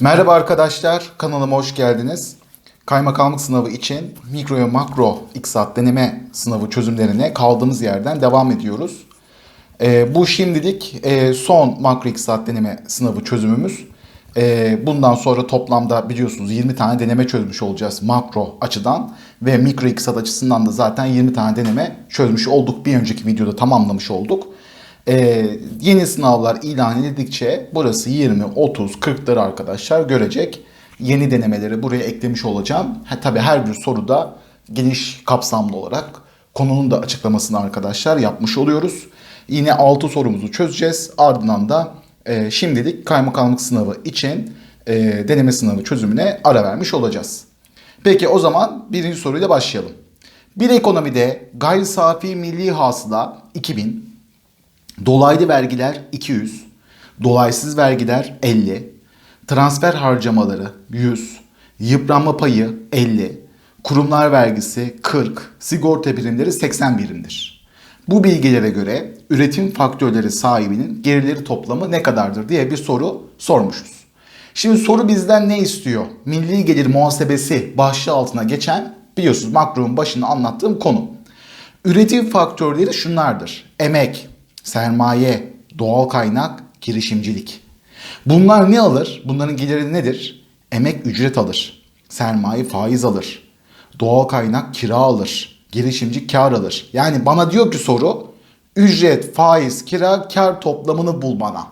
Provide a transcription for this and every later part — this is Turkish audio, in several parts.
Merhaba arkadaşlar, kanalıma hoş geldiniz. Kaymakamlık sınavı için mikro ve makro iktisat deneme sınavı çözümlerine kaldığımız yerden devam ediyoruz. Ee, bu şimdilik e, son makro iktisat deneme sınavı çözümümüz. Ee, bundan sonra toplamda biliyorsunuz 20 tane deneme çözmüş olacağız makro açıdan ve mikro iktisat açısından da zaten 20 tane deneme çözmüş olduk. Bir önceki videoda tamamlamış olduk. Ee, yeni sınavlar ilan edildikçe burası 20, 30, 40'ları arkadaşlar görecek. Yeni denemeleri buraya eklemiş olacağım. Ha, tabii her bir soruda geniş kapsamlı olarak konunun da açıklamasını arkadaşlar yapmış oluyoruz. Yine 6 sorumuzu çözeceğiz. Ardından da e, şimdilik kaymakamlık sınavı için e, deneme sınavı çözümüne ara vermiş olacağız. Peki o zaman birinci soruyla başlayalım. Bir ekonomide gayri safi milli hasıla 2000, Dolaylı vergiler 200, dolaysız vergiler 50, transfer harcamaları 100, yıpranma payı 50, kurumlar vergisi 40, sigorta birimleri 80 birimdir. Bu bilgilere göre üretim faktörleri sahibinin gelirleri toplamı ne kadardır diye bir soru sormuşuz. Şimdi soru bizden ne istiyor? Milli gelir muhasebesi başlığı altına geçen biliyorsunuz makronun başında anlattığım konu. Üretim faktörleri şunlardır. Emek, sermaye, doğal kaynak, girişimcilik. Bunlar ne alır? Bunların geliri nedir? Emek ücret alır. Sermaye faiz alır. Doğal kaynak kira alır. Girişimci kar alır. Yani bana diyor ki soru ücret, faiz, kira, kar toplamını bul bana.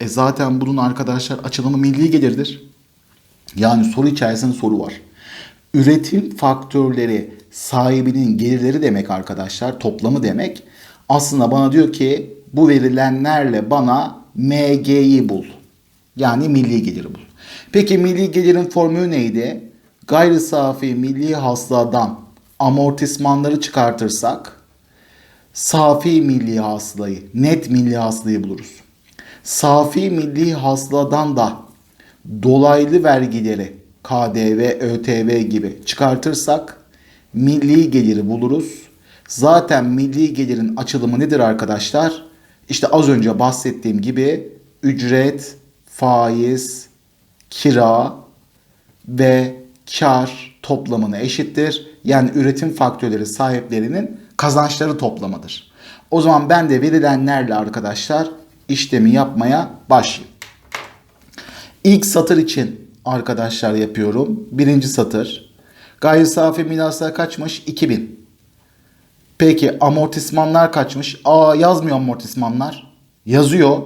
E zaten bunun arkadaşlar açılımı milli gelirdir. Yani soru içerisinde soru var. Üretim faktörleri sahibinin gelirleri demek arkadaşlar, toplamı demek. Aslında bana diyor ki bu verilenlerle bana MG'yi bul. Yani milli geliri bul. Peki milli gelirin formülü neydi? Gayri safi milli hasıladan amortismanları çıkartırsak safi milli hasılayı, net milli hasılayı buluruz. Safi milli hasıladan da dolaylı vergileri KDV, ÖTV gibi çıkartırsak milli geliri buluruz. Zaten milli gelirin açılımı nedir arkadaşlar? İşte az önce bahsettiğim gibi ücret, faiz, kira ve kar toplamına eşittir. Yani üretim faktörleri sahiplerinin kazançları toplamıdır. O zaman ben de verilenlerle arkadaşlar işlemi yapmaya başlayayım. İlk satır için arkadaşlar yapıyorum. Birinci satır. Gayri safi milaslar kaçmış? 2000. Peki amortismanlar kaçmış? Aa yazmıyor amortismanlar. Yazıyor.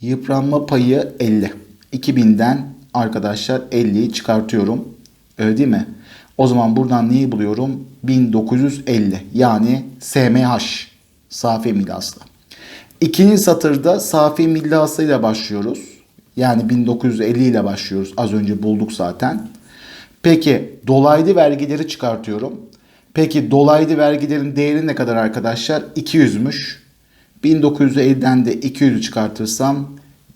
Yıpranma payı 50. 2000'den arkadaşlar 50'yi çıkartıyorum. Öyle değil mi? O zaman buradan neyi buluyorum? 1950 yani SMH safi milli hasıla. İkinci satırda safi ile başlıyoruz. Yani 1950 ile başlıyoruz. Az önce bulduk zaten. Peki dolaylı vergileri çıkartıyorum. Peki dolaylı vergilerin değeri ne kadar arkadaşlar? 200'müş. 1950'den de 200'ü çıkartırsam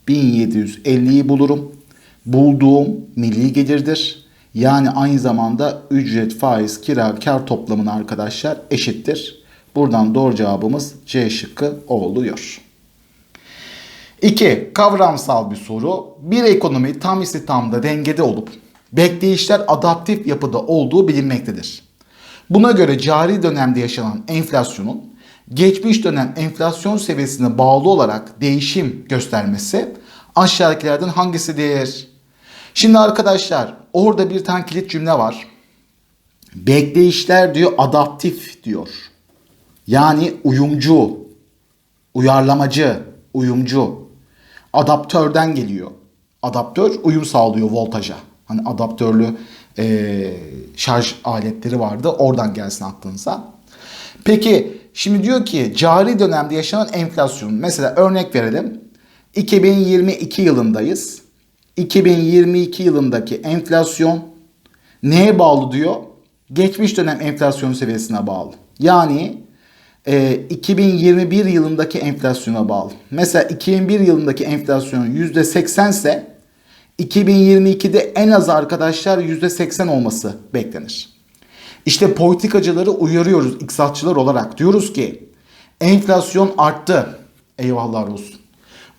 1750'yi bulurum. Bulduğum milli gelirdir. Yani aynı zamanda ücret, faiz, kira, kar toplamına arkadaşlar eşittir. Buradan doğru cevabımız C şıkkı oluyor. 2. Kavramsal bir soru. Bir ekonomi tam istihdamda dengede olup bekleyişler adaptif yapıda olduğu bilinmektedir. Buna göre cari dönemde yaşanan enflasyonun geçmiş dönem enflasyon seviyesine bağlı olarak değişim göstermesi aşağıdakilerden hangisidir? Şimdi arkadaşlar orada bir tane kilit cümle var. Bekleyişler diyor adaptif diyor. Yani uyumcu, uyarlamacı, uyumcu. Adaptörden geliyor. Adaptör uyum sağlıyor voltaja. Hani adaptörlü e, şarj aletleri vardı. Oradan gelsin aklınıza. Peki şimdi diyor ki cari dönemde yaşanan enflasyon. Mesela örnek verelim. 2022 yılındayız. 2022 yılındaki enflasyon neye bağlı diyor? Geçmiş dönem enflasyon seviyesine bağlı. Yani e, 2021 yılındaki enflasyona bağlı. Mesela 2001 yılındaki enflasyon %80 ise 2022'de en az arkadaşlar %80 olması beklenir. İşte politikacıları uyarıyoruz iktisatçılar olarak. Diyoruz ki enflasyon arttı. Eyvahlar olsun.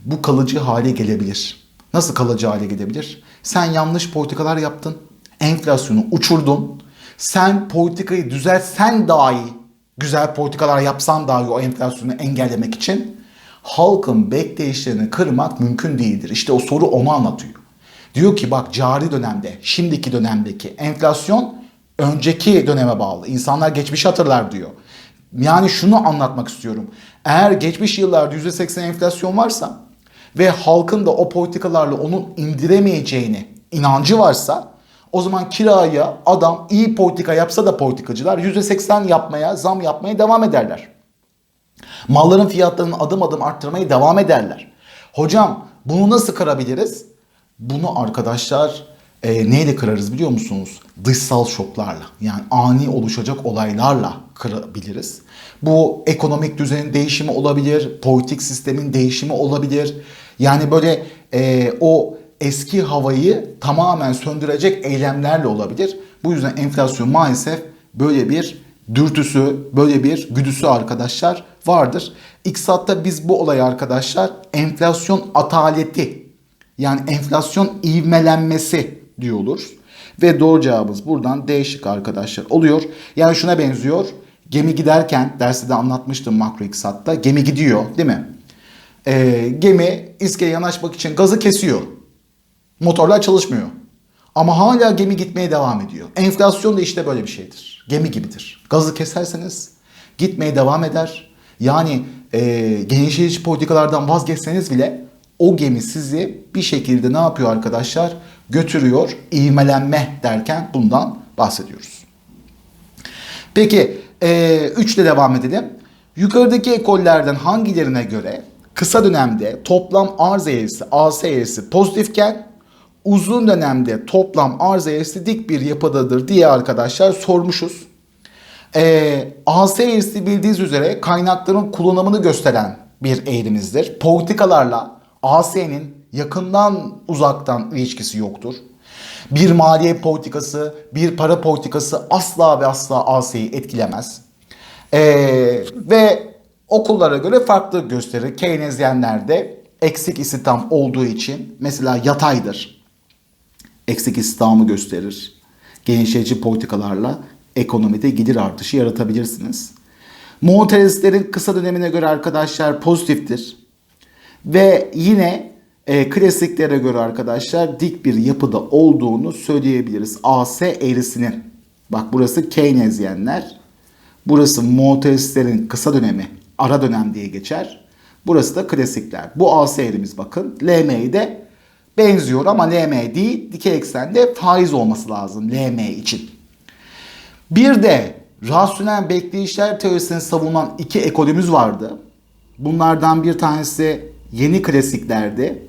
Bu kalıcı hale gelebilir. Nasıl kalıcı hale gelebilir? Sen yanlış politikalar yaptın. Enflasyonu uçurdun. Sen politikayı düzeltsen dahi, güzel politikalar yapsan dahi o enflasyonu engellemek için halkın bekleyişlerini kırmak mümkün değildir. İşte o soru onu anlatıyor. Diyor ki bak cari dönemde, şimdiki dönemdeki enflasyon önceki döneme bağlı. İnsanlar geçmişi hatırlar diyor. Yani şunu anlatmak istiyorum. Eğer geçmiş yıllarda %80 enflasyon varsa ve halkın da o politikalarla onun indiremeyeceğini inancı varsa o zaman kiraya adam iyi politika yapsa da politikacılar %80 yapmaya, zam yapmaya devam ederler. Malların fiyatlarını adım adım arttırmaya devam ederler. Hocam bunu nasıl kırabiliriz? Bunu arkadaşlar e, neyle kırarız biliyor musunuz? Dışsal şoklarla yani ani oluşacak olaylarla kırabiliriz. Bu ekonomik düzenin değişimi olabilir, politik sistemin değişimi olabilir. Yani böyle e, o eski havayı tamamen söndürecek eylemlerle olabilir. Bu yüzden enflasyon maalesef böyle bir dürtüsü, böyle bir güdüsü arkadaşlar vardır. İktisatta biz bu olayı arkadaşlar enflasyon ataleti yani enflasyon ivmelenmesi diyoruz. Ve doğru cevabımız buradan D şıkkı arkadaşlar oluyor. Yani şuna benziyor. Gemi giderken derste de anlatmıştım makro iktisatta. Gemi gidiyor değil mi? Ee, gemi iskeleye yanaşmak için gazı kesiyor. Motorlar çalışmıyor. Ama hala gemi gitmeye devam ediyor. Enflasyon da işte böyle bir şeydir. Gemi gibidir. Gazı keserseniz gitmeye devam eder. Yani e, genişleyici politikalardan vazgeçseniz bile o gemi sizi bir şekilde ne yapıyor arkadaşlar? Götürüyor. İvmelenme derken bundan bahsediyoruz. Peki 3 ile devam edelim. Yukarıdaki ekollerden hangilerine göre kısa dönemde toplam arz eğrisi AS eğrisi pozitifken uzun dönemde toplam arz eğrisi dik bir yapıdadır diye arkadaşlar sormuşuz. Ee, AS eğrisi bildiğiniz üzere kaynakların kullanımını gösteren bir eğrimizdir. Politikalarla AS'nin yakından uzaktan ilişkisi yoktur. Bir maliye politikası, bir para politikası asla ve asla AS'yi etkilemez. Ee, ve okullara göre farklı gösterir. Keynesyenlerde eksik istihdam olduğu için mesela yataydır. Eksik istihdamı gösterir. Genişleyici politikalarla ekonomide gelir artışı yaratabilirsiniz. Monetarislerin kısa dönemine göre arkadaşlar pozitiftir. Ve yine e, klasiklere göre arkadaşlar dik bir yapıda olduğunu söyleyebiliriz. AS eğrisinin. Bak burası Keynesyenler. Burası monetarislerin kısa dönemi, ara dönem diye geçer. Burası da klasikler. Bu AS eğrimiz bakın. LM'yi de benziyor ama LM değil, dikey eksende faiz olması lazım LM için. Bir de rasyonel bekleyişler teorisini savunan iki ekolümüz vardı. Bunlardan bir tanesi yeni klasiklerdi.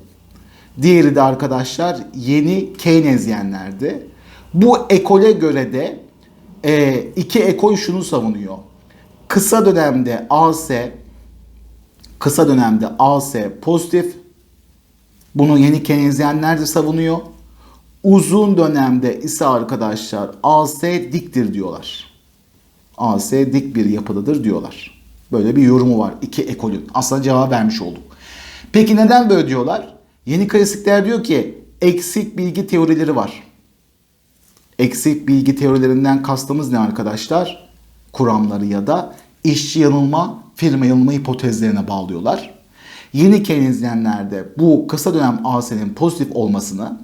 Diğeri de arkadaşlar yeni Keynesyenlerdi. Bu ekole göre de e, iki ekol şunu savunuyor. Kısa dönemde AS kısa dönemde AS pozitif. Bunu yeni Keynesyenler de savunuyor. Uzun dönemde ise arkadaşlar AS diktir diyorlar. AS dik bir yapıdadır diyorlar. Böyle bir yorumu var iki ekolün. Aslında cevap vermiş olduk. Peki neden böyle diyorlar? Yeni klasikler diyor ki eksik bilgi teorileri var. Eksik bilgi teorilerinden kastımız ne arkadaşlar? Kuramları ya da işçi yanılma, firma yanılma hipotezlerine bağlıyorlar. Yeni Keynesyenlerde bu kısa dönem AS'nin pozitif olmasını,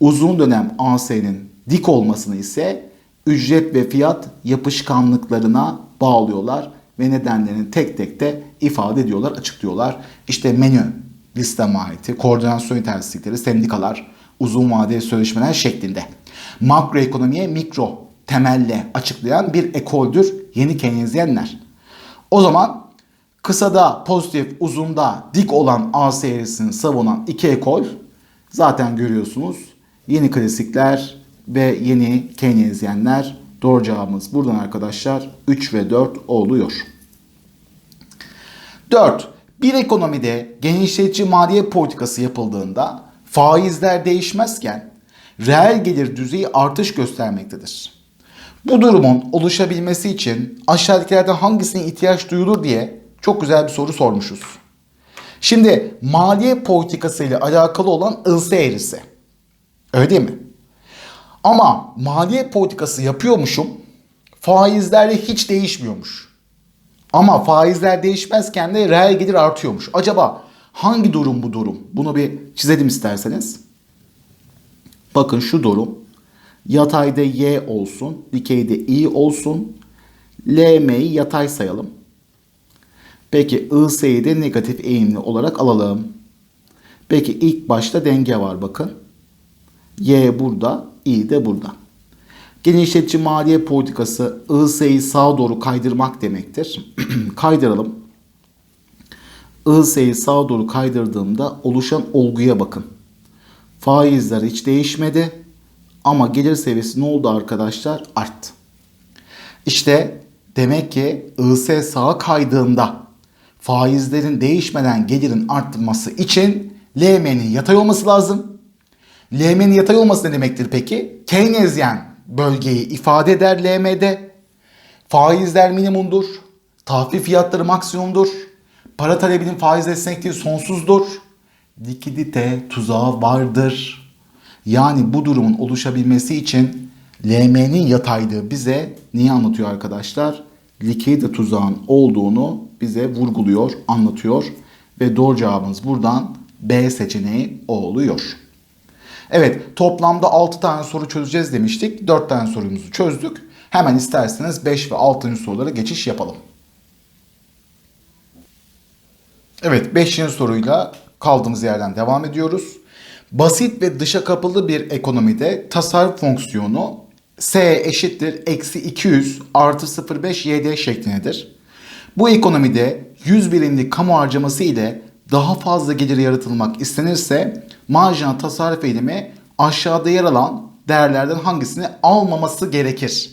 uzun dönem AS'nin dik olmasını ise ücret ve fiyat yapışkanlıklarına bağlıyorlar ve nedenlerini tek tek de ifade ediyorlar, açıklıyorlar. İşte menü, liste maliyeti, koordinasyon yetersizlikleri, sendikalar, uzun vadeli sözleşmeler şeklinde. Makroekonomiye mikro temelle açıklayan bir ekoldür yeni Keynesyenler. O zaman kısada pozitif, uzunda dik olan A serisini savunan iki ekol zaten görüyorsunuz. Yeni klasikler ve yeni Keynesyenler doğru cevabımız buradan arkadaşlar 3 ve 4 oluyor. 4. Bir ekonomide genişletici maliye politikası yapıldığında faizler değişmezken reel gelir düzeyi artış göstermektedir. Bu durumun oluşabilmesi için aşağıdakilerden hangisine ihtiyaç duyulur diye çok güzel bir soru sormuşuz. Şimdi maliye politikası ile alakalı olan ılsı eğrisi. Öyle değil mi? Ama maliyet politikası yapıyormuşum. Faizlerle hiç değişmiyormuş. Ama faizler değişmezken de reel gelir artıyormuş. Acaba hangi durum bu durum? Bunu bir çizelim isterseniz. Bakın şu durum. Yatayda y olsun, dikeyde i olsun. LM'yi yatay sayalım. Peki IS'yi de negatif eğimli olarak alalım. Peki ilk başta denge var bakın. Y burada, i de burada. Genişletici maliye politikası IS'yi sağa doğru kaydırmak demektir. Kaydıralım. IS'yi sağa doğru kaydırdığımda oluşan olguya bakın. Faizler hiç değişmedi ama gelir seviyesi ne oldu arkadaşlar? Arttı. İşte demek ki IS sağa kaydığında faizlerin değişmeden gelirin artması için LM'nin yatay olması lazım. LM'nin yatay olması ne demektir peki? Keynesyen bölgeyi ifade eder LM'de. Faizler minimumdur. Tahvil fiyatları maksimumdur. Para talebinin faiz esnekliği sonsuzdur. Likidite tuzağı vardır. Yani bu durumun oluşabilmesi için LM'nin yataylığı bize niye anlatıyor arkadaşlar? Likidite tuzağın olduğunu bize vurguluyor, anlatıyor ve doğru cevabımız buradan B seçeneği oluyor. Evet toplamda 6 tane soru çözeceğiz demiştik. 4 tane sorumuzu çözdük. Hemen isterseniz 5 ve 6. sorulara geçiş yapalım. Evet 5. soruyla kaldığımız yerden devam ediyoruz. Basit ve dışa kapalı bir ekonomide tasarruf fonksiyonu S eşittir eksi 200 artı 0,5 YD şeklindedir. Bu ekonomide 100 birimlik kamu harcaması ile daha fazla gelir yaratılmak istenirse marjinal tasarruf eğilimi aşağıda yer alan değerlerden hangisini almaması gerekir?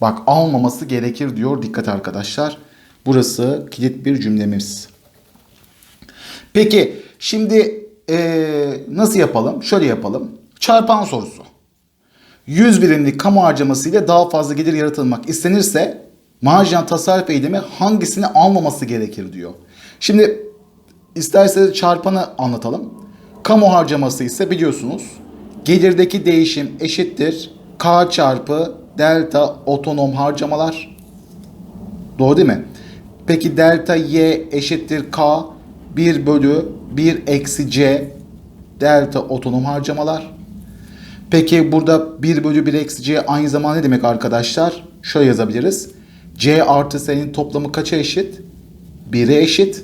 Bak almaması gerekir diyor dikkat arkadaşlar. Burası kilit bir cümlemiz. Peki şimdi ee, nasıl yapalım? Şöyle yapalım. Çarpan sorusu. 100 birimlik kamu harcaması ile daha fazla gelir yaratılmak istenirse marjinal tasarruf eğilimi hangisini almaması gerekir diyor. Şimdi isterseniz çarpanı anlatalım. Kamu harcaması ise biliyorsunuz gelirdeki değişim eşittir K çarpı delta otonom harcamalar. Doğru değil mi? Peki delta Y eşittir K 1 bölü 1 eksi C delta otonom harcamalar. Peki burada 1 bölü 1 eksi C aynı zamanda ne demek arkadaşlar? Şöyle yazabiliriz. C artı S'nin toplamı kaça eşit? 1'e eşit.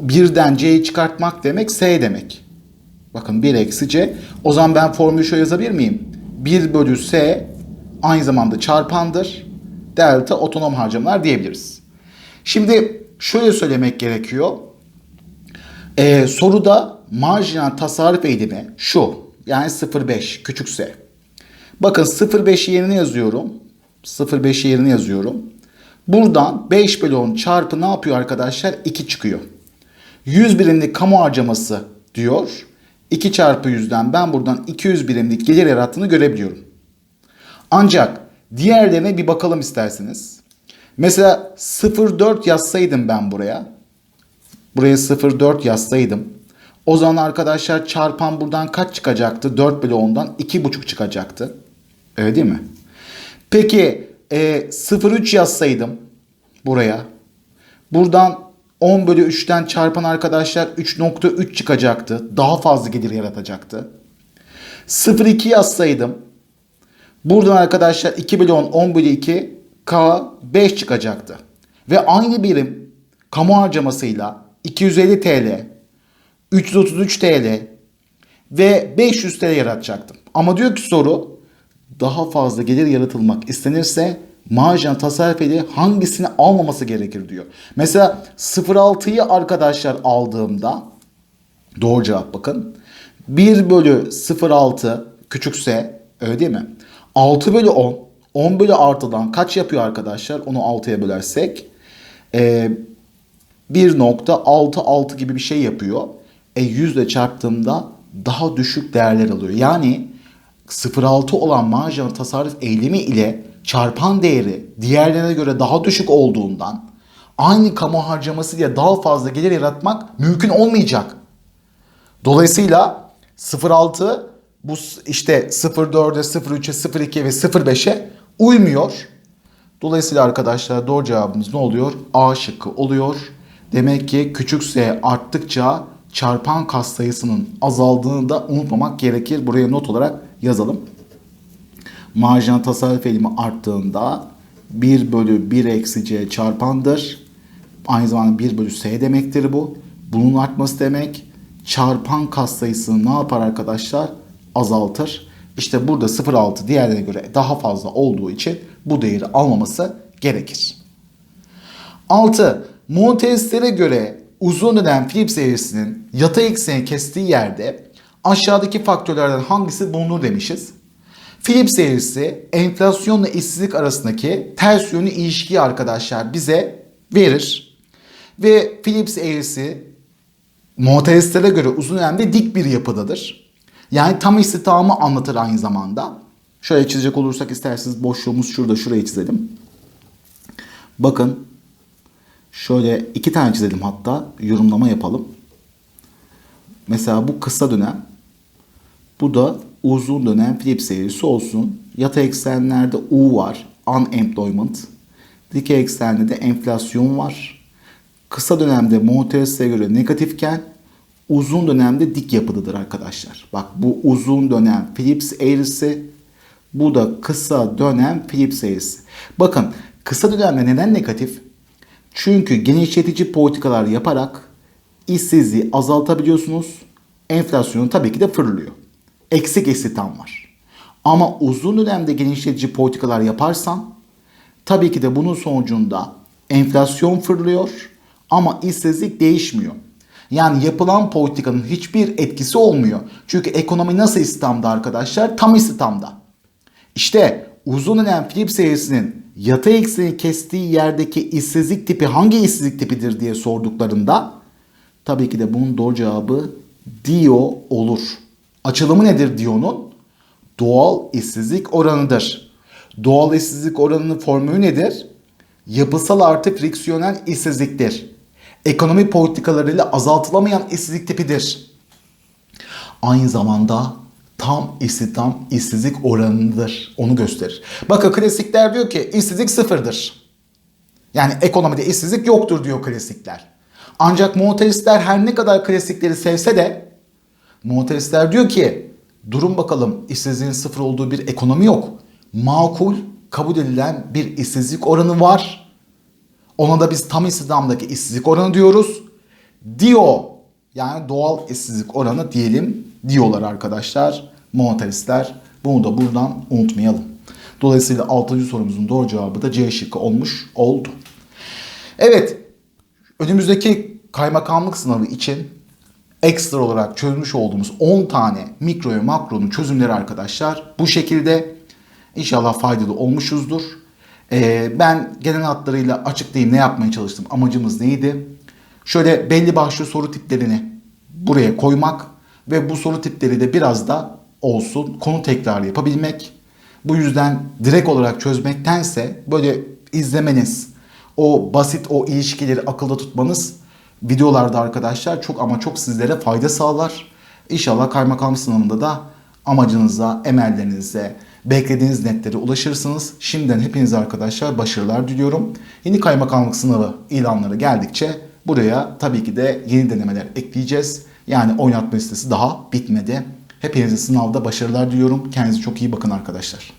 Birden C'yi çıkartmak demek S demek. Bakın 1 eksi C. O zaman ben formülü şöyle yazabilir miyim? 1 bölü S aynı zamanda çarpandır. Delta otonom harcamalar diyebiliriz. Şimdi şöyle söylemek gerekiyor. Ee, soruda marjinal tasarruf eğilimi şu. Yani 0,5 küçükse. Bakın 0,5 yerine yazıyorum. 0,5 yerine yazıyorum. Buradan 5 bölü 10 çarpı ne yapıyor arkadaşlar? 2 çıkıyor. 100 birimlik kamu harcaması diyor. 2 çarpı 100'den ben buradan 200 birimlik gelir yarattığını görebiliyorum. Ancak diğerlerine bir bakalım isterseniz. Mesela 0,4 yazsaydım ben buraya. Buraya 0,4 yazsaydım. O zaman arkadaşlar çarpan buradan kaç çıkacaktı? 4 bölü 10'dan 2,5 çıkacaktı. Öyle değil mi? Peki e, 0,3 yazsaydım buraya. Buradan 10 bölü 3'ten çarpan arkadaşlar 3.3 çıkacaktı. Daha fazla gelir yaratacaktı. 0,2 yazsaydım buradan arkadaşlar 2 bölü 10, 10 bölü 2 K 5 çıkacaktı. Ve aynı birim kamu harcamasıyla 250 TL, 333 TL ve 500 TL yaratacaktım. Ama diyor ki soru daha fazla gelir yaratılmak istenirse marjinal tasarruf eli hangisini almaması gerekir diyor. Mesela 0.6'yı arkadaşlar aldığımda doğru cevap bakın. 1 bölü 0.6 küçükse öyle değil mi? 6 bölü 10 10 bölü artıdan kaç yapıyor arkadaşlar? Onu 6'ya bölersek e, 1.66 gibi bir şey yapıyor. E 100 ile çarptığımda daha düşük değerler alıyor. Yani 0.6 olan marjinal tasarruf eylemi ile çarpan değeri diğerlerine göre daha düşük olduğundan aynı kamu harcaması ile daha fazla gelir yaratmak mümkün olmayacak. Dolayısıyla 0.6 bu işte 04'e, 03'e, 02'ye ve 05'e uymuyor. Dolayısıyla arkadaşlar doğru cevabımız ne oluyor? A şıkkı oluyor. Demek ki küçük s arttıkça çarpan katsayısının azaldığını da unutmamak gerekir. Buraya not olarak yazalım. Marjinal tasarruf eğilimi arttığında 1 bölü 1 eksi c çarpandır. Aynı zamanda 1 bölü s demektir bu. Bunun artması demek çarpan katsayısını ne yapar arkadaşlar? Azaltır. İşte burada 0.6 diğerlerine göre daha fazla olduğu için bu değeri almaması gerekir. 6. Montesquieu'ye göre uzun dönem Philips eğrisinin yatay ekseni kestiği yerde aşağıdaki faktörlerden hangisi bulunur demişiz. Philips eğrisi enflasyonla işsizlik arasındaki ters yönlü ilişkiyi arkadaşlar bize verir. Ve Philips eğrisi Montefior'e göre uzun dönemde dik bir yapıdadır. Yani tam istihdamı anlatır aynı zamanda. Şöyle çizecek olursak isterseniz boşluğumuz şurada şurayı çizelim. Bakın şöyle iki tane çizelim hatta yorumlama yapalım. Mesela bu kısa dönem. Bu da uzun dönem Philips eğrisi olsun. Yatay eksenlerde U var. Unemployment. Dikey eksende de enflasyon var. Kısa dönemde Montefior'e göre negatifken uzun dönemde dik yapıdadır arkadaşlar. Bak bu uzun dönem Philips eğrisi. Bu da kısa dönem Philips eğrisi. Bakın kısa dönemde neden negatif? Çünkü genişletici politikalar yaparak işsizliği azaltabiliyorsunuz. Enflasyonu tabii ki de fırlıyor. Eksik istihdam var. Ama uzun dönemde genişletici politikalar yaparsan tabii ki de bunun sonucunda enflasyon fırlıyor ama işsizlik değişmiyor. Yani yapılan politikanın hiçbir etkisi olmuyor. Çünkü ekonomi nasıl istihdamda arkadaşlar? Tam istihdamda. İşte uzun dönem Philips serisinin yatay ekseni kestiği yerdeki işsizlik tipi hangi işsizlik tipidir diye sorduklarında tabii ki de bunun doğru cevabı Dio olur. Açılımı nedir Dio'nun? Doğal işsizlik oranıdır. Doğal işsizlik oranının formülü nedir? Yapısal artı friksiyonel işsizliktir. Ekonomi politikalarıyla azaltılamayan işsizlik tipidir aynı zamanda tam istihdam işsizlik oranıdır. Onu gösterir. Bakın klasikler diyor ki işsizlik sıfırdır. Yani ekonomide işsizlik yoktur diyor klasikler. Ancak monetarisler her ne kadar klasikleri sevse de monetarisler diyor ki durun bakalım işsizliğin sıfır olduğu bir ekonomi yok. Makul kabul edilen bir işsizlik oranı var. Ona da biz tam istihdamdaki işsizlik oranı diyoruz. Dio yani doğal işsizlik oranı diyelim diyorlar arkadaşlar. Monetaristler. Bunu da buradan unutmayalım. Dolayısıyla 6. sorumuzun doğru cevabı da C şıkkı olmuş oldu. Evet. Önümüzdeki kaymakamlık sınavı için ekstra olarak çözmüş olduğumuz 10 tane mikro ve makronun çözümleri arkadaşlar bu şekilde inşallah faydalı olmuşuzdur. Ee, ben genel hatlarıyla açıklayayım ne yapmaya çalıştım. Amacımız neydi? Şöyle belli başlı soru tiplerini buraya koymak ve bu soru tipleri de biraz da olsun konu tekrarı yapabilmek. Bu yüzden direkt olarak çözmektense böyle izlemeniz, o basit o ilişkileri akılda tutmanız videolarda arkadaşlar çok ama çok sizlere fayda sağlar. İnşallah kaymakam sınavında da amacınıza, emellerinize, beklediğiniz netlere ulaşırsınız. Şimdiden hepinize arkadaşlar başarılar diliyorum. Yeni kaymakamlık sınavı ilanları geldikçe buraya tabii ki de yeni denemeler ekleyeceğiz. Yani oynatma listesi daha bitmedi. Hepinize sınavda başarılar diliyorum. Kendinize çok iyi bakın arkadaşlar.